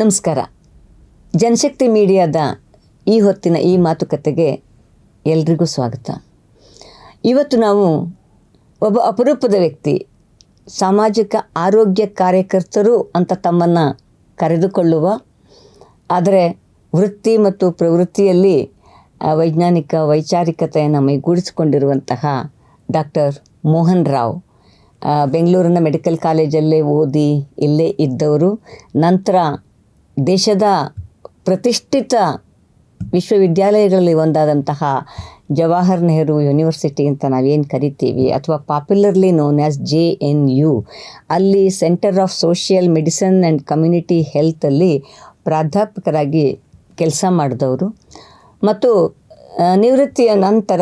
ನಮಸ್ಕಾರ. ಜನಶಕ್ತಿ ಮೀಡಿಯಾದ ಈ ಹೊತ್ತಿನ ಈ ಮಾತುಕತೆಗೆ ಎಲ್ರಿಗೂ ಸ್ವಾಗತ. ಇವತ್ತು ನಾವು ಒಬ್ಬ ಅಪರೂಪದ ವ್ಯಕ್ತಿ, ಸಾಮಾಜಿಕ ಆರೋಗ್ಯ ಕಾರ್ಯಕರ್ತರು ಅಂತ ತಮ್ಮನ್ನು ಕರೆದುಕೊಳ್ಳುವ, ಆದರೆ ವೃತ್ತಿ ಮತ್ತು ಪ್ರವೃತ್ತಿಯಲ್ಲಿ ವೈಜ್ಞಾನಿಕ ವೈಚಾರಿಕತೆಯನ್ನು ಮೈಗೂಡಿಸಿಕೊಂಡಿರುವಂತಹ ಡಾಕ್ಟರ್ ಮೋಹನ್ ರಾವ್ ಬೆಂಗಳೂರಿನ ಮೆಡಿಕಲ್ ಕಾಲೇಜಲ್ಲೇ ಓದಿ ಇಲ್ಲೇ ಇದ್ದವರು. ನಂತರ ದೇಶದ ಪ್ರತಿಷ್ಠಿತ ವಿಶ್ವವಿದ್ಯಾಲಯಗಳಲ್ಲಿ ಒಂದಾದಂತಹ ಜವಾಹರ್ ನೆಹರು ಯೂನಿವರ್ಸಿಟಿ ಅಂತ ನಾವೇನು ಕರಿತೀವಿ ಅಥವಾ popularly known as J N U, ಅಲ್ಲಿ centre of social medicine and community ಹೆಲ್ತಲ್ಲಿ ಪ್ರಾಧ್ಯಾಪಕರಾಗಿ ಕೆಲಸ ಮಾಡಿದವರು. ಮತ್ತು ನಿವೃತ್ತಿಯ ನಂತರ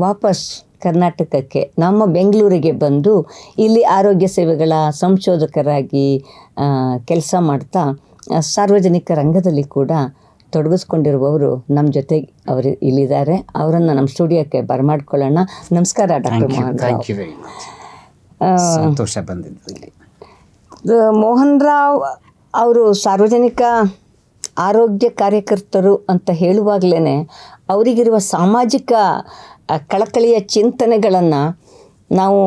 ವಾಪಸ್ ಕರ್ನಾಟಕಕ್ಕೆ, ನಮ್ಮ ಬೆಂಗಳೂರಿಗೆ ಬಂದು ಇಲ್ಲಿ ಆರೋಗ್ಯ ಸೇವೆಗಳ ಸಂಶೋಧಕರಾಗಿ ಕೆಲಸ ಮಾಡ್ತಾ ಸಾರ್ವಜನಿಕ ರಂಗದಲ್ಲಿ ಕೂಡ ತೊಡಗಿಸ್ಕೊಂಡಿರುವವರು ನಮ್ಮ ಜೊತೆ ಅವರು ಇಲ್ಲಿದ್ದಾರೆ. ಅವರನ್ನು ನಮ್ಮ ಸ್ಟುಡಿಯೋಕ್ಕೆ ಬರಮಾಡ್ಕೊಳ್ಳೋಣ. ನಮಸ್ಕಾರ ಡಾಕ್ಟರ್ ಮೋಹನ್ ಮೋಹನ್ ರಾವ್ ಅವರು ಸಾರ್ವಜನಿಕ ಆರೋಗ್ಯ ಕಾರ್ಯಕರ್ತರು ಅಂತ ಹೇಳುವಾಗಲೇ ಅವರಿಗಿರುವ ಸಾಮಾಜಿಕ ಕಳಕಳಿಯ ಚಿಂತನೆಗಳನ್ನು ನಾವು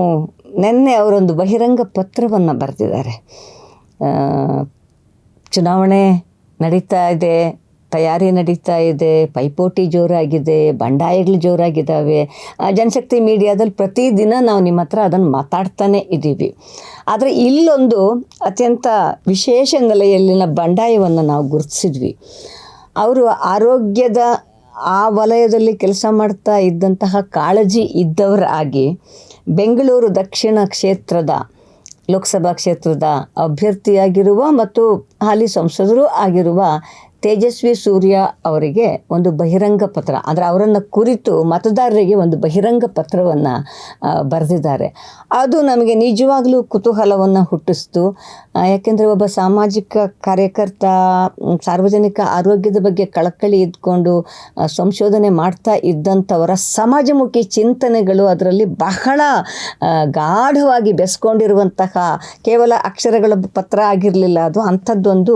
ನಿನ್ನೆ ಅವರೊಂದು ಬಹಿರಂಗ ಪತ್ರವನ್ನು ಬರೆದಿದ್ದಾರೆ. ಚುನಾವಣೆ ನಡೀತಾ ಇದೆ, ತಯಾರಿ ನಡೀತಾ ಇದೆ, ಪೈಪೋಟಿ ಜೋರಾಗಿದೆ, ಬಂಡಾಯಗಳು ಜೋರಾಗಿದ್ದಾವೆ. ಜನಶಕ್ತಿ ಮೀಡಿಯಾದಲ್ಲಿ ಪ್ರತಿದಿನ ನಾವು ನಿಮ್ಮ ಹತ್ರ ಅದನ್ನು ಮಾತಾಡ್ತಾನೆ ಇದ್ದೀವಿ. ಆದರೆ ಇಲ್ಲೊಂದು ಅತ್ಯಂತ ವಿಶೇಷ ನೆಲೆಯಲ್ಲಿನ ಬಂಡಾಯವನ್ನು ನಾವು ಗುರುತಿಸಿದ್ವಿ. ಅವರು ಆರೋಗ್ಯದ ಆ ವಲಯದಲ್ಲಿ ಕೆಲಸ ಮಾಡ್ತಾ ಇದ್ದಂತಹ ಕಾಳಜಿ ಇದ್ದವರಾಗಿ ಬೆಂಗಳೂರು ದಕ್ಷಿಣ ಕ್ಷೇತ್ರದ ಲೋಕಸಭಾ ಕ್ಷೇತ್ರದ ಅಭ್ಯರ್ಥಿಯಾಗಿರುವ ಮತ್ತು ಹಾಲಿ ಸಂಸದರು ಆಗಿರುವ ತೇಜಸ್ವಿ ಸೂರ್ಯ ಅವರಿಗೆ ಒಂದು ಬಹಿರಂಗ ಪತ್ರ, ಅಂದರೆ ಅವರನ್ನು ಕುರಿತು ಮತದಾರರಿಗೆ ಒಂದು ಬಹಿರಂಗ ಪತ್ರವನ್ನು ಬರೆದಿದ್ದಾರೆ. ಅದು ನಮಗೆ ನಿಜವಾಗಲೂ ಕುತೂಹಲವನ್ನು ಹುಟ್ಟಿಸ್ತು. ಯಾಕೆಂದರೆ ಒಬ್ಬ ಸಾಮಾಜಿಕ ಕಾರ್ಯಕರ್ತ ಸಾರ್ವಜನಿಕ ಆರೋಗ್ಯದ ಬಗ್ಗೆ ಕಳಕಳಿ ಇದ್ಕೊಂಡು ಸಂಶೋಧನೆ ಮಾಡ್ತಾ ಇದ್ದಂಥವರ ಸಮಾಜಮುಖಿ ಚಿಂತನೆಗಳು ಅದರಲ್ಲಿ ಬಹಳ ಗಾಢವಾಗಿ ಬೆಸ್ಕೊಂಡಿರುವಂತಹ, ಕೇವಲ ಅಕ್ಷರಗಳ ಪತ್ರ ಆಗಿರಲಿಲ್ಲ. ಅದು ಅಂಥದ್ದೊಂದು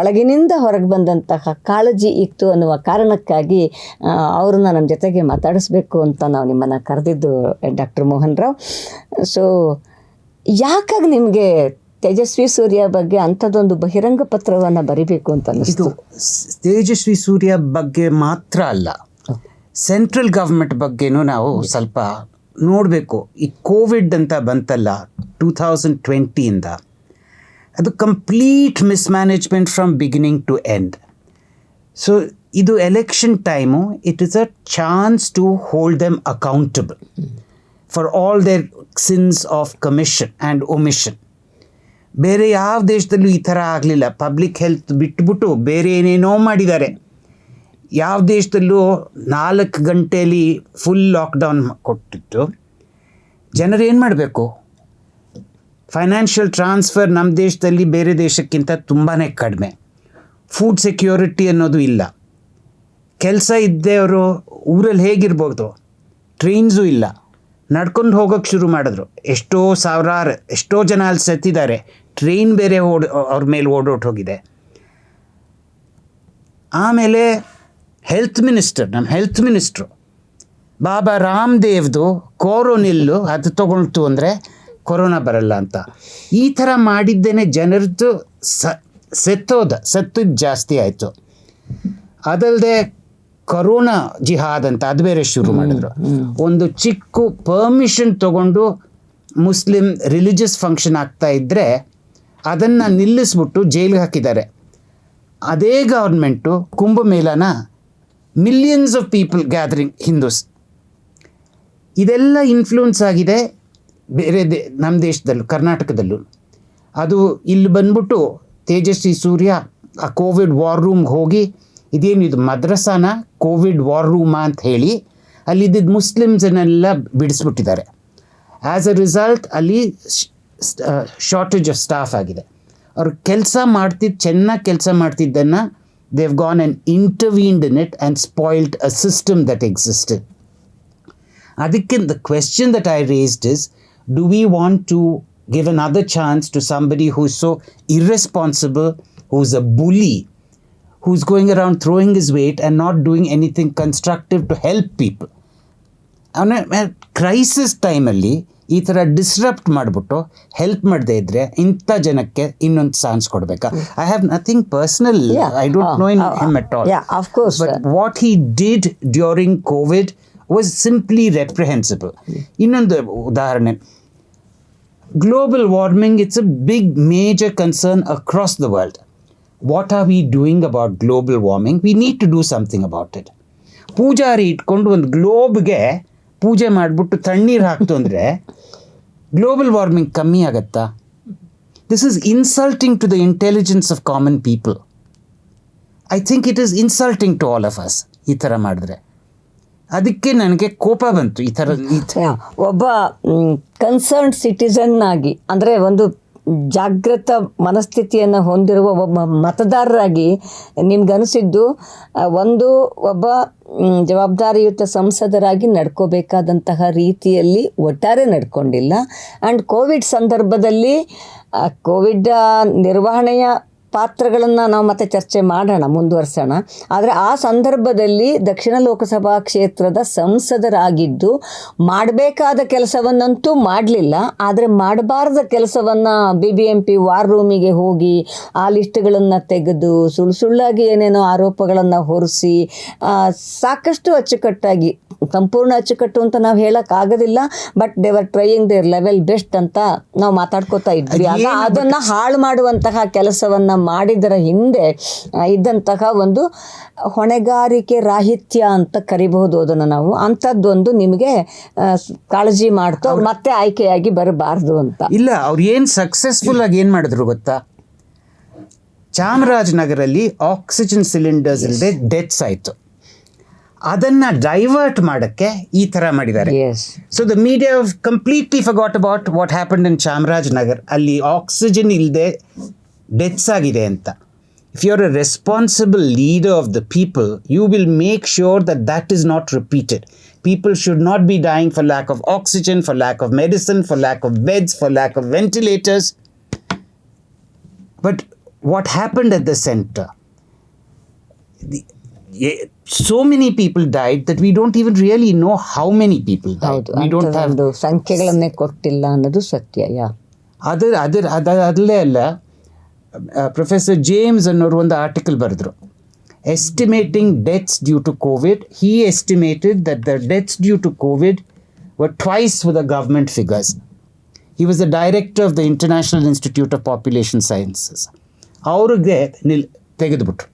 ಒಳಗಿನಿಂದ ಹೊರಗೆ ಬಂದಂತಹ ಕಾಳಜಿ ಇತ್ತು ಅನ್ನುವ ಕಾರಣಕ್ಕಾಗಿ ಅವ್ರನ್ನ ನಮ್ಮ ಜೊತೆಗೆ ಮಾತಾಡಿಸ್ಬೇಕು ಅಂತ ನಾವು ನಿಮ್ಮನ್ನು ಕರೆದಿದ್ದು ಡಾಕ್ಟರ್ ಮೋಹನ್ ರಾವ್. ಸೊ ಯಾಕಾಗಿ ನಿಮಗೆ ತೇಜಸ್ವಿ ಸೂರ್ಯ ಬಗ್ಗೆ ಅಂಥದ್ದೊಂದು ಬಹಿರಂಗ ಪತ್ರವನ್ನು ಬರಿಬೇಕು ಅಂತ ಇದು ಅನ್ನಿಸ್ತು ತೇಜಸ್ವಿ ಸೂರ್ಯ ಬಗ್ಗೆ ಮಾತ್ರ ಅಲ್ಲ. ಸೆಂಟ್ರಲ್ ಗವರ್ಮೆಂಟ್ ಬಗ್ಗೆನೂ ನಾವು ಸ್ವಲ್ಪ ನೋಡಬೇಕು. ಈ ಕೋವಿಡ್ ಅಂತ ಬಂತಲ್ಲ ಟೂ ತೌಸಂಡ್ ಟ್ವೆಂಟಿಯಿಂದ. ಅದು complete mismanagement from beginning to end so ಇದು election time it is a chance to hold them accountable for all their sins of commission and omission ಬೇರೆ ಯಾವ ದೇಶದಲ್ಲೂ ಈ ಥರ ಆಗಲಿಲ್ಲ. ಪಬ್ಲಿಕ್ ಹೆಲ್ತ್ ಬಿಟ್ಬಿಟ್ಟು ಬೇರೆ ಏನೇನೋ ಮಾಡಿದ್ದಾರೆ. ಯಾವ ದೇಶದಲ್ಲೂ ನಾಲ್ಕು ಗಂಟೆಯಲ್ಲಿ ಫುಲ್ ಲಾಕ್ಡೌನ್ ಕೊಟ್ಟಿತ್ತು. ಜನರು ಏನು ಮಾಡಬೇಕು? ಫೈನಾನ್ಷಿಯಲ್ ಟ್ರಾನ್ಸ್ಫರ್ ನಮ್ಮ ದೇಶದಲ್ಲಿ ಬೇರೆ ದೇಶಕ್ಕಿಂತ ತುಂಬಾ ಕಡಿಮೆ. ಫುಡ್ ಸೆಕ್ಯೂರಿಟಿ ಅನ್ನೋದು ಇಲ್ಲ. ಕೆಲಸ ಇದ್ದೇ ಅವರು ಊರಲ್ಲಿ ಹೇಗಿರ್ಬೋದು? ಟ್ರೈನ್ಸು ಇಲ್ಲ. ನಡ್ಕೊಂಡು ಹೋಗೋಕ್ಕೆ ಶುರು ಮಾಡಿದ್ರು. ಎಷ್ಟೋ ಸಾವಿರಾರು, ಎಷ್ಟೋ ಜನ ಅಲ್ಲಿ ಸತ್ತಿದ್ದಾರೆ. ಟ್ರೈನ್ ಬೇರೆ ಓಡ್, ಅವ್ರ ಮೇಲೆ ಓಡೋಟ್ ಹೋಗಿದೆ. ಆಮೇಲೆ ಹೆಲ್ತ್ ಮಿನಿಸ್ಟರ್ ನಮ್ಮ ಹೆಲ್ತ್ ಮಿನಿಸ್ಟ್ರು ಬಾಬಾ ರಾಮದೇವ್ದು ಕೋರೋನಿಲ್ಲು ಅದು ತೊಗೊಳ್ತು ಅಂದರೆ ಕೊರೋನಾ ಬರಲ್ಲ ಅಂತ. ಈ ಥರ ಮಾಡಿದ್ದೇನೆ ಜನರದ್ದು ಸ ಸೆತ್ತೋದ ಸತ್ತು ಜಾಸ್ತಿ ಆಯಿತು. ಅದಲ್ಲದೆ ಕರೋನಾ ಜಿಹಾದ್ ಅಂತ ಅದು ಬೇರೆ ಶುರು ಮಾಡಿದ್ರು. ಒಂದು ಚಿಕ್ಕ ಪರ್ಮಿಷನ್ ತಗೊಂಡು ಮುಸ್ಲಿಂ ರಿಲಿಜಿಯಸ್ ಫಂಕ್ಷನ್ ಆಗ್ತಾ ಇದ್ದರೆ ಅದನ್ನು ನಿಲ್ಲಿಸ್ಬಿಟ್ಟು ಜೈಲಿಗೆ ಹಾಕಿದ್ದಾರೆ. ಅದೇ government ಕುಂಭಮೇಳನ millions of people gathering Hindus ಇದೆಲ್ಲ ಇನ್ಫ್ಲೂಯೆನ್ಸ್ ಆಗಿದೆ. ಬೇರೆ ದೇ ನಮ್ಮ ದೇಶದಲ್ಲೂ, ಕರ್ನಾಟಕದಲ್ಲೂ. ಅದು ಇಲ್ಲಿ ಬಂದ್ಬಿಟ್ಟು ತೇಜಸ್ವಿ ಸೂರ್ಯ ಆ ಕೋವಿಡ್ ವಾರ್ ರೂಮ್ಗೆ ಹೋಗಿ ಇದೇನು ಇದು ಮದ್ರಸಾನ, ಕೋವಿಡ್ ವಾರ್ ರೂಮ ಅಂತ ಹೇಳಿ ಅಲ್ಲಿದ್ದ ಮುಸ್ಲಿಮ್ಸನ್ನೆಲ್ಲ ಬಿಡಿಸ್ಬಿಟ್ಟಿದ್ದಾರೆ. ಆ್ಯಸ್ ಅ ರಿಸಲ್ಟ್ ಅಲ್ಲಿ ಶಾರ್ಟೇಜ್ ಆಫ್ ಸ್ಟಾಫ್ ಆಗಿದೆ. ಅವ್ರು ಕೆಲಸ ಮಾಡ್ತಿದ್ದು ಚೆನ್ನಾಗಿ ಕೆಲಸ ಮಾಡ್ತಿದ್ದನ್ನು they've gone and intervened in it and spoiled a system that existed ಅದಕ್ಕಿಂತ the question that I raised is do we want to give another chance to somebody who's so irresponsible who's a bully, who's going around throwing his weight and not doing anything constructive to help people. Crisis ಟೈಮಲ್ಲಿ ಈ ಥರ disrupt ಮಾಡಿಬಿಟ್ಟು help ಮಾಡದೇ ಇದ್ರೆ ಇಂಥ ಜನಕ್ಕೆ ಇನ್ನೊಂದು chance ಕೊಡಬೇಕಾ I have nothing personal Yeah. I don't Ah, no in ah, him ah. At all Yeah, of course, but. What he did during Covid was simply reprehensible ಇನ್ನೊಂದು ಉದಾಹರಣೆ. Global warming it's a big major concern across the world what are we doing about global warming we need to do something about it Poojary ಇಟ್ಕೊಂಡು ಒಂದು ಗ್ಲೋಬ್ಗೆ ಪೂಜೆ ಮಾಡಿಬಿಟ್ಟು ತಣ್ಣೀರು ಹಾಕ್ತು ಅಂದರೆ global warming ಕಮ್ಮಿ ಆಗತ್ತಾ? This is insulting to the intelligence of common people I think it is insulting to all of us ಈ ಥರ ಮಾಡಿದ್ರೆ. ಅದಕ್ಕೆ ನನಗೆ ಕೋಪ ಬಂತು ಈ ಥರ ಒಬ್ಬ ಕನ್ಸರ್ನ್ ಸಿಟಿಸನ್ ಆಗಿ, ಅಂದರೆ ಒಂದು ಜಾಗೃತ ಮನಸ್ಥಿತಿಯನ್ನು ಹೊಂದಿರುವ ಒಬ್ಬ ಮತದಾರರಾಗಿ ನಿಮ್ಗನಿಸಿದ್ದು ಒಂದು ಒಬ್ಬ ಜವಾಬ್ದಾರಿಯುತ ಸಂಸದರಾಗಿ ನಡ್ಕೋಬೇಕಾದಂತಹ ರೀತಿಯಲ್ಲಿ ಒಟ್ಟಾರೆ ನಡ್ಕೊಂಡಿಲ್ಲ. ಆ್ಯಂಡ್ ಕೋವಿಡ್ ಸಂದರ್ಭದಲ್ಲಿ ಕೋವಿಡ್ ನಿರ್ವಹಣೆಯ ಪಾತ್ರಗಳನ್ನು ನಾವು ಮತ್ತೆ ಚರ್ಚೆ ಮಾಡೋಣ ಮುಂದುವರ್ಸೋಣ. ಆದರೆ ಆ ಸಂದರ್ಭದಲ್ಲಿ ದಕ್ಷಿಣ ಲೋಕಸಭಾ ಕ್ಷೇತ್ರದ ಸಂಸದರಾಗಿದ್ದು ಮಾಡಬೇಕಾದ ಕೆಲಸವನ್ನಂತೂ ಮಾಡಲಿಲ್ಲ. ಆದರೆ ಮಾಡಬಾರ್ದ ಕೆಲಸವನ್ನು B B M P war ರೂಮಿಗೆ ಹೋಗಿ ಆ ಲಿಸ್ಟ್ಗಳನ್ನು ತೆಗೆದು ಸುಳ್ಳು ಸುಳ್ಳಾಗಿ ಏನೇನೋ ಆರೋಪಗಳನ್ನು ಹೊರಿಸಿ ಸಾಕಷ್ಟು ಅಚ್ಚುಕಟ್ಟಾಗಿ ಸಂಪೂರ್ಣ ಅಚ್ಚುಕಟ್ಟು ಅಂತ ನಾವು ಹೇಳೋಕ್ಕಾಗೋದಿಲ್ಲ but they're trying their level best ಅಂತ ನಾವು ಮಾತಾಡ್ಕೋತಾ ಇದ್ವಿ. ಅದನ್ನು ಹಾಳು ಮಾಡುವಂತಹ ಕೆಲಸವನ್ನು ಮಾಡಿದರ ಹಿಂದೆ ಇದ್ದಂತಹ ಒಂದು ಹೊಣೆಗಾರಿಕೆ ರಾಹಿತ್ಯ ಅಂತ ಕರಿಬಹುದು ಅದನ್ನು ನಾವು. ಅಂಥದ್ದೊಂದು ನಿಮಗೆ ಕಾಳಜಿ ಮಾಡ್ತಾ ಮತ್ತೆ ಆಯ್ಕೆಯಾಗಿ ಬರಬಾರ್ದು ಅಂತ. ಇಲ್ಲ ಅವ್ರು ಏನು ಸಕ್ಸಸ್ಫುಲ್ ಆಗಿ ಏನು ಮಾಡಿದ್ರು ಗೊತ್ತಾ? ಚಾಮರಾಜನಗರಲ್ಲಿ ಆಕ್ಸಿಜನ್ ಸಿಲಿಂಡರ್ಸ್ ಇಲ್ಲದೆ ಡೆತ್ಸ್ ಆಯಿತು. ಅದನ್ನು ಡೈವರ್ಟ್ ಮಾಡೋಕ್ಕೆ ಈ ಥರ ಮಾಡಿದ್ದಾರೆ. So the media completely forgot about what happen in Chamarajanagar. ಅಲ್ಲಿ ಆಕ್ಸಿಜನ್ ಇಲ್ಲದೆ ಡೆತ್ಸ್ ಆಗಿದೆ ಅಂತ if you are a responsible leader of the people you will make sure that that is not repeated people should not be dying for lack of oxygen for lack of medicine for lack of beds for lack of ventilators But what happened at the center? The, yeah, so many people died that we don't even really know how many people died. ಹೌದು we don't have ಅಂಥದ್ದೊಂದು ಸಂಖ್ಯೆಗಳನ್ನೇ ಕೊಟ್ಟಿಲ್ಲ ಅನ್ನೋದು ಸತ್ಯ ಯಾ ಅದರ ಅದರ ಅದ ಅದರಲ್ಲೇ ಅಲ್ಲ ಪ್ರೊಫೆಸರ್ ಜೇಮ್ಸ್ ಅನ್ನೋರು ಒಂದು ಆರ್ಟಿಕಲ್ ಬರೆದ್ರು. Estimating deaths due to Covid he estimated that the deaths due to Covid were twice with the government figures he was the director of the International Institute of Population Sciences ಅವ್ರಿಗೆ ನಿಲ್ ತೆಗೆದುಬಿಟ್ರು.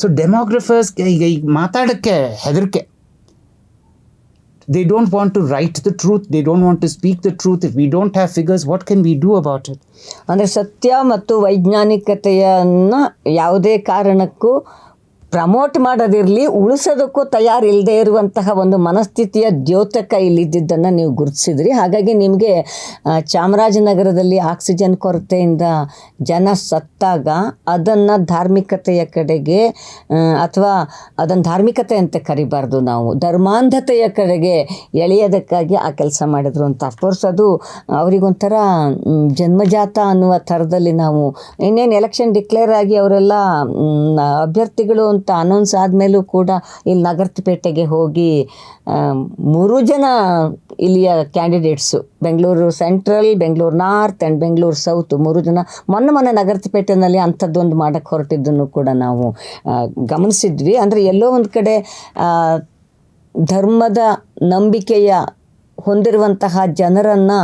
So ಡೆಮೋಗ್ರಫರ್ಸ್ಗೆ ಈಗ ಈಗ ಮಾತಾಡೋಕ್ಕೆ ಹೆದರಿಕೆ. They don't want to write the truth they don't want to speak the truth if we don't have figures what can we do about it ಅಂದರೆ ಸತ್ಯ ಮತ್ತು ವೈಜ್ಞಾನಿಕತೆಯನ್ನು ಯಾವುದೇ ಕಾರಣಕ್ಕೂ ಪ್ರಮೋಟ್ ಮಾಡೋದಿರಲಿ, ಉಳಿಸೋದಕ್ಕೂ ತಯಾರಿಲ್ಲದೆ ಇರುವಂತಹ ಒಂದು ಮನಸ್ಥಿತಿಯ ದ್ಯೋತಕ ಇಲ್ಲಿದ್ದನ್ನು ನೀವು ಗುರುತಿಸಿದ್ರಿ. ಹಾಗಾಗಿ ನಿಮಗೆ ಚಾಮರಾಜನಗರದಲ್ಲಿ ಆಕ್ಸಿಜನ್ ಕೊರತೆಯಿಂದ ಜನ ಸತ್ತಾಗ ಅದನ್ನು ಧಾರ್ಮಿಕತೆಯ ಕಡೆಗೆ ಅಥವಾ ಅದನ್ನು ಧಾರ್ಮಿಕತೆ ಅಂತ ಕರಿಬಾರ್ದು ನಾವು. ಧರ್ಮಾಂಧತೆಯ ಕಡೆಗೆ ಎಳೆಯೋದಕ್ಕಾಗಿ ಆ ಕೆಲಸ ಮಾಡಿದ್ರು ಅಂತ. ಅಫ್ಕೋರ್ಸ್ ಅದು ಅವರಿಗೊಂಥರ ಜನ್ಮಜಾತ ಅನ್ನುವ ಥರದಲ್ಲಿ ನಾವು ಇನ್ನೇನು ಎಲೆಕ್ಷನ್ ಡಿಕ್ಲೇರ್ ಆಗಿ ಅವರೆಲ್ಲ ಅಭ್ಯರ್ಥಿಗಳು ಅಂತ ಅನೌನ್ಸ್ ಆದಮೇಲೂ ಕೂಡ ಇಲ್ಲಿ ನಗರಪೇಟೆಗೆ ಹೋಗಿ ಮೂರು ಜನ ಇಲ್ಲಿಯ candidates Bengaluru central Bengaluru north and Bengaluru south ಮೂರು ಜನ. ಮೊನ್ನೆ ಮೊನ್ನೆ ನಗರಪೇಟೆನಲ್ಲಿ ಅಂಥದ್ದೊಂದು ಮಾಡೋಕ್ಕೆ ಹೊರಟಿದ್ದನ್ನು ಕೂಡ ನಾವು ಗಮನಿಸಿದ್ವಿ. ಅಂದರೆ ಎಲ್ಲೋ ಒಂದು ಕಡೆ ಧರ್ಮದ ನಂಬಿಕೆಯ ಹೊಂದಿರುವಂತಹ ಜನರನ್ನು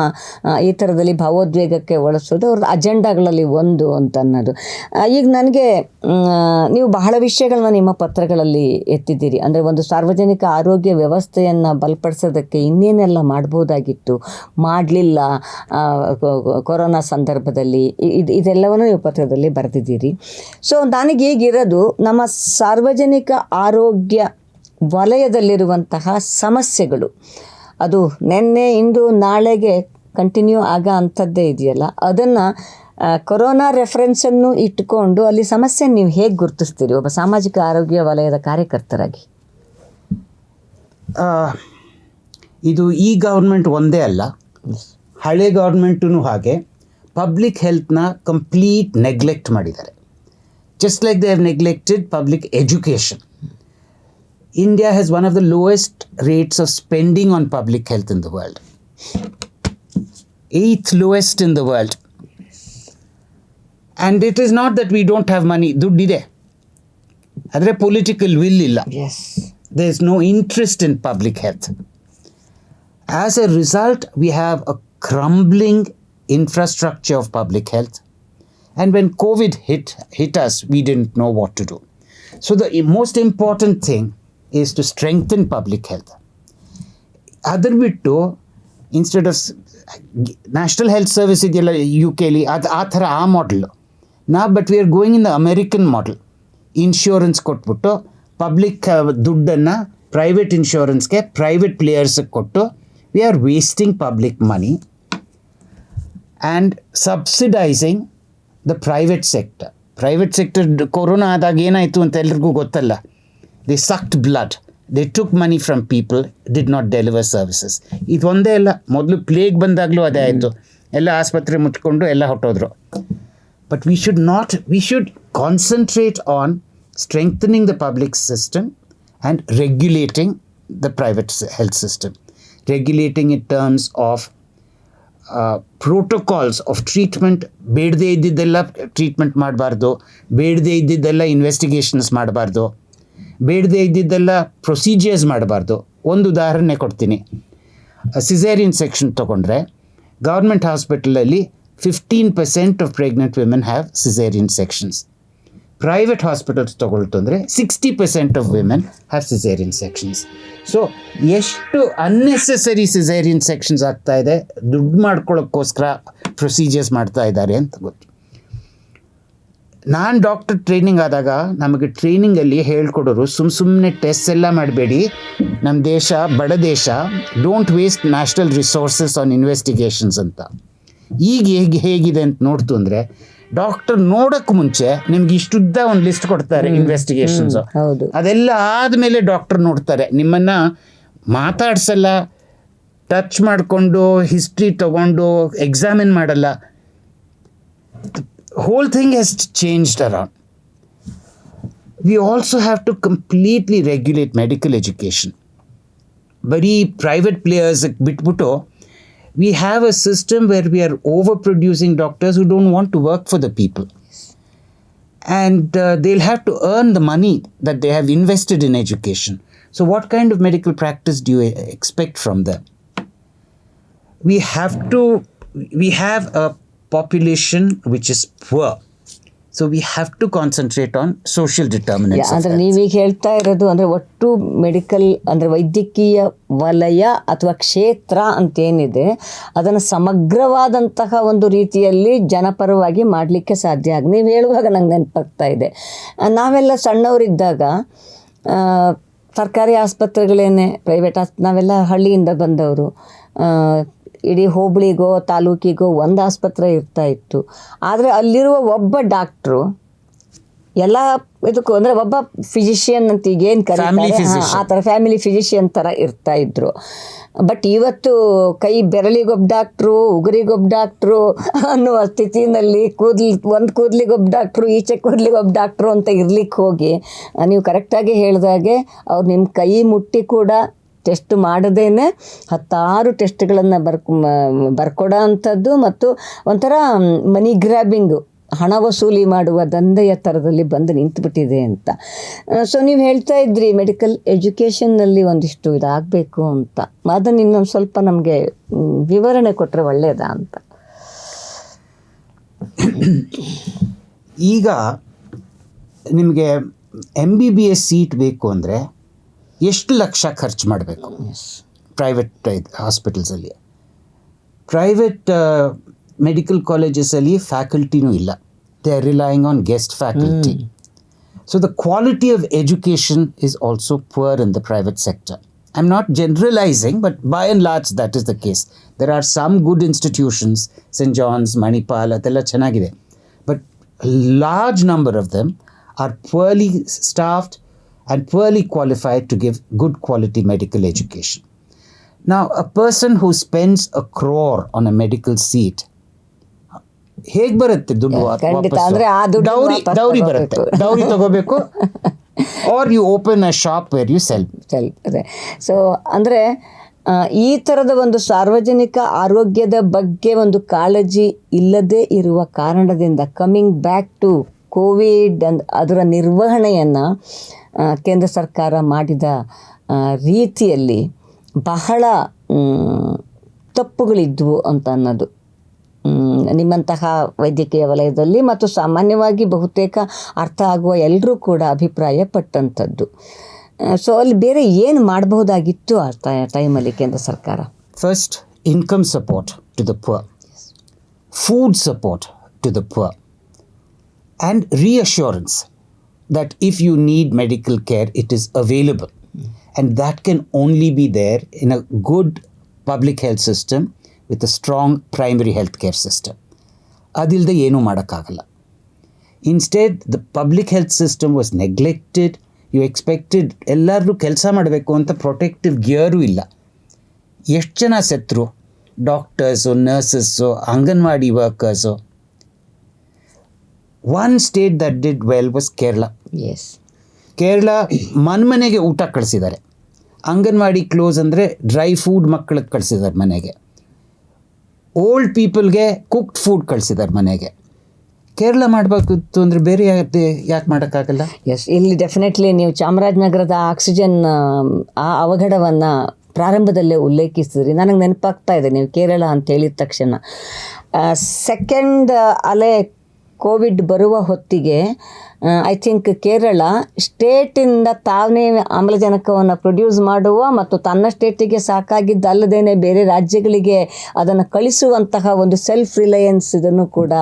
ಈ ಥರದಲ್ಲಿ ಭಾವೋದ್ವೇಗಕ್ಕೆ ಒಳಸೋದು ಅವ್ರದ್ದು ಅಜೆಂಡಾಗಳಲ್ಲಿ ಒಂದು ಅಂತ ಅನ್ನೋದು. ಈಗ ನನಗೆ ನೀವು ಬಹಳ ವಿಷಯಗಳನ್ನ ನಿಮ್ಮ ಪತ್ರಗಳಲ್ಲಿ ಎತ್ತಿದ್ದೀರಿ. ಅಂದರೆ ಒಂದು ಸಾರ್ವಜನಿಕ ಆರೋಗ್ಯ ವ್ಯವಸ್ಥೆಯನ್ನು ಬಲಪಡಿಸೋದಕ್ಕೆ ಇನ್ನೇನೆಲ್ಲ ಮಾಡ್ಬೋದಾಗಿತ್ತು? ಮಾಡಲಿಲ್ಲ ಕೊರೋನಾ ಸಂದರ್ಭದಲ್ಲಿ. ಇದು, ಇದೆಲ್ಲವನ್ನು ನೀವು ಪತ್ರದಲ್ಲಿ ಬರೆದಿದ್ದೀರಿ. ಸೊ ನನಗೀಗಿರೋದು ನಮ್ಮ ಸಾರ್ವಜನಿಕ ಆರೋಗ್ಯ ವಲಯದಲ್ಲಿರುವಂತಹ ಸಮಸ್ಯೆಗಳು. ಅದು ನಿನ್ನೆ ಇಂದು ನಾಳೆಗೆ ಕಂಟಿನ್ಯೂ ಆಗ ಅಂಥದ್ದೇ ಇದೆಯಲ್ಲ? ಅದನ್ನು ಕೊರೋನಾ ರೆಫರೆನ್ಸನ್ನು ಇಟ್ಟುಕೊಂಡು ಅಲ್ಲಿ ಸಮಸ್ಯೆ ನೀವು ಹೇಗೆ ಗುರುತಿಸ್ತೀರಿ ಒಬ್ಬ ಸಾಮಾಜಿಕ ಆರೋಗ್ಯ ವಲಯದ ಕಾರ್ಯಕರ್ತರಾಗಿ? ಇದು ಈ ಗೌರ್ಮೆಂಟ್ ಒಂದೇ ಅಲ್ಲ. ಹಳೆ ಗೌರ್ಮೆಂಟೂ ಹಾಗೆ ಪಬ್ಲಿಕ್ ಹೆಲ್ತ್ನ ಕಂಪ್ಲೀಟ್ ನೆಗ್ಲೆಕ್ಟ್ ಮಾಡಿದ್ದಾರೆ. Just like they have neglected public education India has one of the lowest rates of spending on public health in the world eighth lowest in the world. And it is not that we don't have money, ದುಡ್ಡಿದೆ ಆದರೆ political will ಇಲ್ಲ yes there is no interest in public health. As a result, we have a crumbling infrastructure of public health. And when COVID hit, hit us, we didn't know what to do. So, the most important thing is to strengthen public health ಅದ್ರ ಬಿಟ್ಟು instead of national health service ಇದೆಯಲ್ಲ ಯು ಕೆಲಿ ಅದು ಆ ಥರ ಆ model ನಾ but we are going in the American model insurance ಕೊಟ್ಬಿಟ್ಟು ಪಬ್ಲಿಕ್ ದುಡ್ಡನ್ನು ಪ್ರೈವೇಟ್ ಇನ್ಶೂರೆನ್ಸ್ಗೆ ಪ್ರೈವೇಟ್ ಪ್ಲೇಯರ್ಸ್ಗೆ ಕೊಟ್ಟು we are wasting public money and subsidising the private sector private sector corona ಆದಾಗ ಏನಾಯಿತು ಅಂತ ಎಲ್ರಿಗೂ ಗೊತ್ತಲ್ಲ. They sucked blood they took money from people did not deliver services ಇದು ಒಂದೇ ಅಲ್ಲ. ಮೊದಲು ಪ್ಲೇಗ್ ಬಂದಾಗಲೂ ಅದೇ ಆಯಿತು. ಎಲ್ಲ ಆಸ್ಪತ್ರೆ ಮುಚ್ಕೊಂಡು ಎಲ್ಲ ಹೊಟ್ಟೋದ್ರು but we should not we should concentrate on strengthening the public system and regulating the private health system regulating in terms of protocols of treatment ಬೇಡದೇ ಇದ್ದಿದ್ದೆಲ್ಲ ಟ್ರೀಟ್ಮೆಂಟ್ ಮಾಡಬಾರ್ದು. ಬೇಡದೇ ಇದ್ದಿದ್ದೆಲ್ಲ ಇನ್ವೆಸ್ಟಿಗೇಷನ್ಸ್ ಮಾಡಬಾರ್ದು. ಬೇಡದೇ ಇದ್ದಿದ್ದೆಲ್ಲ ಪ್ರೊಸೀಜಿಯರ್ಸ್ ಮಾಡಬಾರ್ದು. ಒಂದು ಉದಾಹರಣೆ ಕೊಡ್ತೀನಿ. ಸಿಸೇರಿಯನ್ ಸೆಕ್ಷನ್ ತೊಗೊಂಡ್ರೆ ಗೌರ್ಮೆಂಟ್ ಹಾಸ್ಪಿಟಲಲ್ಲಿ fifteen percent of pregnant women have caesarean sections private hospitals ತೊಗೊಳ್ತು ಅಂದರೆ sixty percent of women have caesarean sections so ಎಷ್ಟು ಅನ್ನೆಸೆಸರಿ ಸಿಸೇರಿಯನ್ ಸೆಕ್ಷನ್ಸ್ ಆಗ್ತಾ ಇದೆ, ದುಡ್ಡು ಮಾಡ್ಕೊಳ್ಳೋಕ್ಕೋಸ್ಕರ ಪ್ರೊಸೀಜರ್ಸ್ ಮಾಡ್ತಾ ಇದ್ದಾರೆ ಅಂತ ಗೊತ್ತು. ನಾನು ಡಾಕ್ಟರ್ ಟ್ರೈನಿಂಗ್ ಆದಾಗ ನಮಗೆ ಟ್ರೈನಿಂಗಲ್ಲಿ ಹೇಳ್ಕೊಡೋರು ಸುಮ್ಮ ಸುಮ್ಮನೆ ಟೆಸ್ಟ್ ಎಲ್ಲ ಮಾಡಬೇಡಿ. ನಮ್ಮ ದೇಶ ಬಡ ದೇಶ don't waste national resources on investigations ಅಂತ. ಈಗ ಹೇಗೆ ಹೇಗಿದೆ ಅಂತ ನೋಡ್ತು ಅಂದರೆ ಡಾಕ್ಟರ್ ನೋಡೋಕ್ಕೆ ಮುಂಚೆ ನಿಮ್ಗೆ ಇಷ್ಟುದ್ದ ಒಂದು ಲಿಸ್ಟ್ ಕೊಡ್ತಾರೆ ಇನ್ವೆಸ್ಟಿಗೇಷನ್ಸ್ ಹೌದು. ಅದೆಲ್ಲ ಆದಮೇಲೆ ಡಾಕ್ಟರ್ ನೋಡ್ತಾರೆ. ನಿಮ್ಮನ್ನ ಮಾತಾಡ್ಸಲ್ಲ ಟಚ್ ಮಾಡಿಕೊಂಡು ಹಿಸ್ಟ್ರಿ ತಗೊಂಡು ಎಕ್ಸಾಮಿನ್ ಮಾಡಲ್ಲ. whole thing has changed around. We also have to completely regulate medical education. Very private players like Bitbuto, we have a system where we are overproducing doctors who don't want to work for the people. And uh, they'll have to earn the money that they have invested in education. So, what kind of medical practice do you expect from them? We have to, we have a population which is poor. So we have to concentrate on social determinants. of ಅಂದರೆ ನೀವೀಗ ಹೇಳ್ತಾ ಇರೋದು ಅಂದರೆ ಒಟ್ಟು medical ಅಂದರೆ ವೈದ್ಯಕೀಯ ವಲಯ ಅಥವಾ ಕ್ಷೇತ್ರ ಅಂತೇನಿದೆ ಅದನ್ನು ಸಮಗ್ರವಾದಂತಹ ಒಂದು ರೀತಿಯಲ್ಲಿ ಜನಪರವಾಗಿ ಮಾಡಲಿಕ್ಕೆ ಸಾಧ್ಯ ಆಗ ನೀವು ಹೇಳುವಾಗ ನಂಗೆ ನೆನಪಾಗ್ತಾ ಇದೆ ನಾವೆಲ್ಲ ಸಣ್ಣವರಿದ್ದಾಗ ಸರ್ಕಾರಿ ಆಸ್ಪತ್ರೆಗಳೇನೆ ಪ್ರೈವೇಟ್ ಆಸ್ ನಾವೆಲ್ಲ ಹಳ್ಳಿಯಿಂದ ಬಂದವರು ಇಡೀ ಹೋಬಳಿಗೋ ತಾಲೂಕಿಗೋ ಒಂದು ಆಸ್ಪತ್ರೆ ಇರ್ತಾ ಇತ್ತು. ಆದರೆ ಅಲ್ಲಿರುವ ಒಬ್ಬ ಡಾಕ್ಟ್ರು ಎಲ್ಲ ಇದಕ್ಕೂ ಅಂದರೆ ಒಬ್ಬ ಫಿಸಿಷಿಯನ್ ಅಂತ ಈಗೇನು ಕರೀತಾರೆ? ಆ ಥರ ಫ್ಯಾಮಿಲಿ ಫಿಸಿಷಿಯನ್ ಥರ ಇರ್ತಾ ಇದ್ರು. ಬಟ್ ಇವತ್ತು ಕೈ ಬೆರಳಿಗೊಬ್ಬ ಡಾಕ್ಟ್ರು ಉಗುರಿಗೊಬ್ಬ ಡಾಕ್ಟ್ರು ಅನ್ನುವ ಸ್ಥಿತಿನಲ್ಲಿ ಕೂದ್ಲಿ ಒಂದು ಕೂದಲಿಗೊಬ್ಬ ಡಾಕ್ಟ್ರು ಈಚೆ ಕೂದಲಿಗೊಬ್ಬ ಡಾಕ್ಟ್ರು ಅಂತ ಇರ್ಲಿಕ್ಕೆ ಹೋಗಿ ನೀವು ಕರೆಕ್ಟಾಗಿ ಹೇಳಿದಾಗೆ ಅವ್ರು ನಿಮ್ಮ ಕೈ ಮುಟ್ಟಿ ಕೂಡ ಟೆಸ್ಟ್ ಮಾಡದೇನೆ ಹತ್ತಾರು ಟೆಸ್ಟ್ಗಳನ್ನು ಬರ್ಕೊ ಬರ್ಕೊಡೋ ಅಂಥದ್ದು ಮತ್ತು ಒಂಥರ ಮನಿ ಗ್ರ್ಯಾಬಿಂಗು, ಹಣ ವಸೂಲಿ ಮಾಡುವ ದಂಧೆಯ ಥರದಲ್ಲಿ ಬಂದು ನಿಂತುಬಿಟ್ಟಿದೆ ಅಂತ. ಸೊ ನೀವು ಹೇಳ್ತಾ ಇದ್ರಿ, ಮೆಡಿಕಲ್ ಎಜುಕೇಷನ್ನಲ್ಲಿ ಒಂದಿಷ್ಟು ಇದಾಗಬೇಕು ಅಂತ. ಅದನ್ನು ಇನ್ನೊಂದು ಸ್ವಲ್ಪ ನಮಗೆ ವಿವರಣೆ ಕೊಟ್ಟರೆ ಒಳ್ಳೆಯದಾ ಅಂತ. ಈಗ ನಿಮಗೆ M B B S seat ಬೇಕು ಅಂದರೆ ಎಷ್ಟು ಲಕ್ಷ ಖರ್ಚು ಮಾಡಬೇಕು? ಪ್ರೈವೇಟ್ ಹಾಸ್ಪಿಟಲ್ಸಲ್ಲಿ ಪ್ರೈವೇಟ್ ಮೆಡಿಕಲ್ ಕಾಲೇಜಸಲ್ಲಿ ಫ್ಯಾಕಲ್ಟಿನೂ ಇಲ್ಲ. They are relying on guest faculty so the quality of education is also poor in the private sector I am not generalising but by and large that is the case there are some good institutions St John's Manipal ಅದೆಲ್ಲ ಚೆನ್ನಾಗಿದೆ. But large number of them are poorly staffed and poorly qualified to give good quality medical education. Now, a person who spends a crore on a medical seat ಹೇಗ್ ಬರುತ್ತೆ ದುಡ್ಡು dowry dowry ಬರುತ್ತೆ. Dowry ತಗೋಬೇಕು. Are you open a shop where you sell ಅದೇ so ಅಂದರೆ ಈ ಥರದ ಒಂದು ಸಾರ್ವಜನಿಕ ಆರೋಗ್ಯದ ಬಗ್ಗೆ ಒಂದು ಕಾಳಜಿ ಇಲ್ಲದೆ ಇರುವ ಕಾರಣದಿಂದ ಕಮಿಂಗ್ ಬ್ಯಾಕ್ ಟು ಕೋವಿಡ್ ಅಂದ್ ಅದರ ನಿರ್ವಹಣೆಯನ್ನು ಕೇಂದ್ರ ಸರ್ಕಾರ ಮಾಡಿದ ರೀತಿಯಲ್ಲಿ ಬಹಳ ತಪ್ಪುಗಳಿದ್ದವು ತಪ್ಪುಗಳಿದ್ವು ಅಂತ ಅನ್ನೋದು. ನಿಮ್ಮಂತಹ ವೈದ್ಯಕೀಯ ವಲಯದಲ್ಲಿ ಮತ್ತು ಸಾಮಾನ್ಯವಾಗಿ ಬಹುತೇಕ ಅರ್ಥ ಆಗುವ ಎಲ್ಲರೂ ಕೂಡ ಅಭಿಪ್ರಾಯ ಪಟ್ಟಂಥದ್ದು ಸೊ ಅಲ್ಲಿ ಬೇರೆ ಏನು ಮಾಡಬಹುದಾಗಿತ್ತು ಆ ಟೈಮಲ್ಲಿ ಕೇಂದ್ರ ಸರ್ಕಾರ? First income support to the poor food support to the poor and reassurance. That if you need medical care, it is available. And that can only be there in a good public health system with a strong primary health care system. ಅದಿಲ್ಲದೆ ಏನೂ ಮಾಡೋಕ್ಕಾಗಲ್ಲ instead the public health system was neglected you expected ಎಲ್ಲರೂ ಕೆಲಸ ಮಾಡಬೇಕು ಅಂತ protective ಗಿಯರು ಇಲ್ಲ ಎಷ್ಟು ಜನ ಸತ್ರು doctors nurses anganwadi workers one state that did well was Kerala yes Kerala ಮನೆಗೆ ಊಟ ಕಳಿಸಿದ್ದಾರೆ. ಅಂಗನವಾಡಿ ಕ್ಲೋಸ್ ಅಂದರೆ ಡ್ರೈ ಫುಡ್ ಮಕ್ಕಳಿಗೆ ಕಳಿಸಿದ್ದಾರೆ ಮನೆಗೆ. ಓಲ್ಡ್ ಪೀಪಲ್ಗೆ ಕುಕ್ಡ್ ಫುಡ್ ಕಳಿಸಿದ್ದಾರೆ ಮನೆಗೆ. ಕೇರಳ ಮಾಡಬೇಕಿತ್ತು ಅಂದರೆ ಬೇರೆ ಯಾಕೆ ಯಾಕೆ ಮಾಡೋಕ್ಕಾಗಲ್ಲ? ಎಸ್ ಇಲ್ಲಿ ಡೆಫಿನೆಟ್ಲಿ ನೀವು ಚಾಮರಾಜನಗರದ ಆಕ್ಸಿಜನ್ ಆ ಅವಘಡವನ್ನು ಪ್ರಾರಂಭದಲ್ಲೇ ಉಲ್ಲೇಖಿಸಿದ್ರಿ. ನನಗೆ ನೆನಪಾಗ್ತಾ ಇದೆ ನೀವು ಕೇರಳ ಅಂತ ಹೇಳಿದ ತಕ್ಷಣ. ಸೆಕೆಂಡ್ ಅಲೆ ಕೋವಿಡ್ ಬರುವ ಹೊತ್ತಿಗೆ ಐ ಥಿಂಕ್ ಕೇರಳ ಸ್ಟೇಟಿಂದ ತಾವೇ ಆಮ್ಲಜನಕವನ್ನು ಪ್ರೊಡ್ಯೂಸ್ ಮಾಡುವ ಮತ್ತು ತನ್ನ ಸ್ಟೇಟಿಗೆ ಸಾಕಾಗಿದ್ದಲ್ಲದೇ ಬೇರೆ ರಾಜ್ಯಗಳಿಗೆ ಅದನ್ನು ಕಳಿಸುವಂತಹ ಒಂದು ಸೆಲ್ಫ್ ರಿಲಯನ್ಸ್ ಇದನ್ನು ಕೂಡ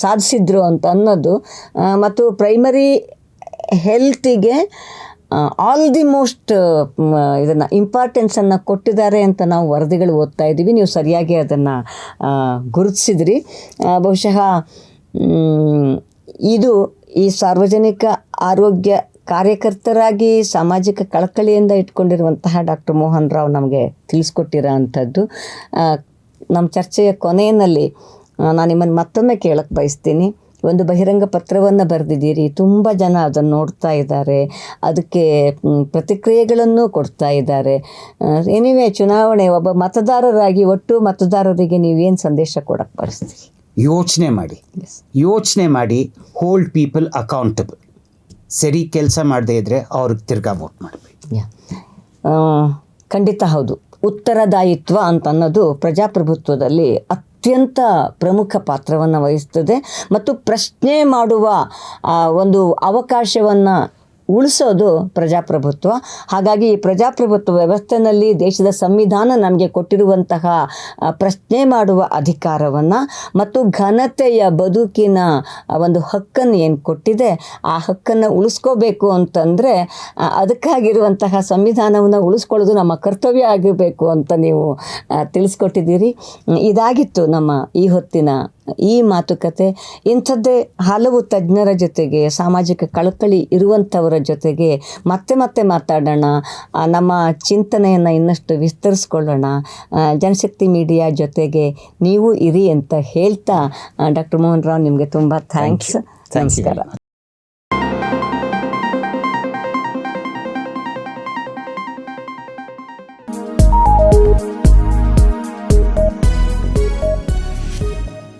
ಸಾಧಿಸಿದ್ರು ಅಂತ ಅನ್ನೋದು. ಮತ್ತು ಪ್ರೈಮರಿ ಹೆಲ್ತಿಗೆ ಆಲ್ ದಿ ಮೋಸ್ಟ್ ಇದನ್ನು ಇಂಪಾರ್ಟೆನ್ಸನ್ನು ಕೊಟ್ಟಿದ್ದಾರೆ ಅಂತ ನಾವು ವರದಿಗಳು ಓದ್ತಾ ಇದ್ದೀವಿ ನೀವು ಸರಿಯಾಗಿ ಅದನ್ನು ಗುರುತಿಸಿದ್ರಿ. ಬಹುಶಃ ಇದು ಈ ಸಾರ್ವಜನಿಕ ಆರೋಗ್ಯ ಕಾರ್ಯಕರ್ತರಾಗಿ ಸಾಮಾಜಿಕ ಕಳಕಳಿಯಿಂದ ಇಟ್ಕೊಂಡಿರುವಂತಹ ಡಾಕ್ಟರ್ ಮೋಹನ್ ರಾವ್ ನಮಗೆ ತಿಳಿಸ್ಕೊಟ್ಟಿರೋ ಅಂಥದ್ದು ನಮ್ಮ ಚರ್ಚೆಯ ಕೊನೆಯಲ್ಲಿ ನಾನು ನಿಮ್ಮನ್ನು ಮತ್ತೊಮ್ಮೆ ಕೇಳಕ್ಕೆ ಬಯಸ್ತೀನಿ. ಒಂದು ಬಹಿರಂಗ ಪತ್ರವನ್ನು ಬರೆದಿದ್ದೀರಿ. ತುಂಬ ಜನ ಅದನ್ನು ನೋಡ್ತಾ ಇದ್ದಾರೆ. ಅದಕ್ಕೆ ಪ್ರತಿಕ್ರಿಯೆಗಳನ್ನು ಕೊಡ್ತಾ ಇದ್ದಾರೆ. ಎನಿವೆ ಚುನಾವಣೆ, ಒಬ್ಬ ಮತದಾರರಾಗಿ ಒಟ್ಟು ಮತದಾರರಿಗೆ ನೀವೇನು ಸಂದೇಶ ಕೊಡಕ್ಕೆ ಬಯಸ್ತೀರಿ? ಯೋಚನೆ ಮಾಡಿ. ಯೋಚನೆ ಮಾಡಿ ಹೋಲ್ಡ್ ಪೀಪಲ್ ಅಕೌಂಟಬಲ್ ಸರಿ ಕೆಲಸ ಮಾಡದೇ ಇದ್ದರೆ ಅವ್ರಿಗೆ ತಿರ್ಗಾ ವೋಟ್ ಮಾಡಬೇಕು. ಖಂಡಿತ ಹೌದು. ಉತ್ತರದಾಯಿತ್ವ ಅಂತ ಅನ್ನೋದು ಪ್ರಜಾಪ್ರಭುತ್ವದಲ್ಲಿ ಅತ್ಯಂತ ಪ್ರಮುಖ ಪಾತ್ರವನ್ನು ವಹಿಸ್ತದೆ. ಮತ್ತು ಪ್ರಶ್ನೆ ಮಾಡುವ ಒಂದು ಅವಕಾಶವನ್ನು ಉಳಿಸೋದು ಪ್ರಜಾಪ್ರಭುತ್ವ. ಹಾಗಾಗಿ ಈ ಪ್ರಜಾಪ್ರಭುತ್ವ ವ್ಯವಸ್ಥೆಯಲ್ಲಿ ದೇಶದ ಸಂವಿಧಾನ ನಮಗೆ ಕೊಟ್ಟಿರುವಂತಹ ಪ್ರಶ್ನೆ ಮಾಡುವ ಅಧಿಕಾರವನ್ನು ಮತ್ತು ಘನತೆಯ ಬದುಕಿನ ಒಂದು ಹಕ್ಕನ್ನು ಏನು ಕೊಟ್ಟಿದೆ, ಆ ಹಕ್ಕನ್ನು ಉಳಿಸ್ಕೋಬೇಕು ಅಂತಂದರೆ ಅದಕ್ಕಾಗಿರುವಂತಹ ಸಂವಿಧಾನವನ್ನು ಉಳಿಸ್ಕೊಳ್ಳೋದು ನಮ್ಮ ಕರ್ತವ್ಯ ಆಗಿರಬೇಕು ಅಂತ ನೀವು ತಿಳಿಸ್ಕೊಟ್ಟಿದ್ದೀರಿ. ಇದಾಗಿತ್ತು ನಮ್ಮ ಈ ಹೊತ್ತಿನ ಈ ಮಾತುಕತೆ ಇಂಥದ್ದೇ ಹಲವು ತಜ್ಞರ ಜೊತೆಗೆ ಸಾಮಾಜಿಕ ಕಳಕಳಿ ಇರುವಂಥವರ ಜೊತೆಗೆ ಮತ್ತೆ ಮತ್ತೆ ಮಾತಾಡೋಣ. ನಮ್ಮ ಚಿಂತನೆಯನ್ನು ಇನ್ನಷ್ಟು ವಿಸ್ತರಿಸ್ಕೊಳ್ಳೋಣ. ಜನಶಕ್ತಿ ಮೀಡಿಯಾ ಜೊತೆಗೆ ನೀವು ಇರಿ ಅಂತ ಹೇಳ್ತಾ ಡಾಕ್ಟರ್ ಮೋಹನ್ ರಾವ್ ನಿಮಗೆ ತುಂಬ ಥ್ಯಾಂಕ್ಸ್ ನಮಸ್ಕಾರ.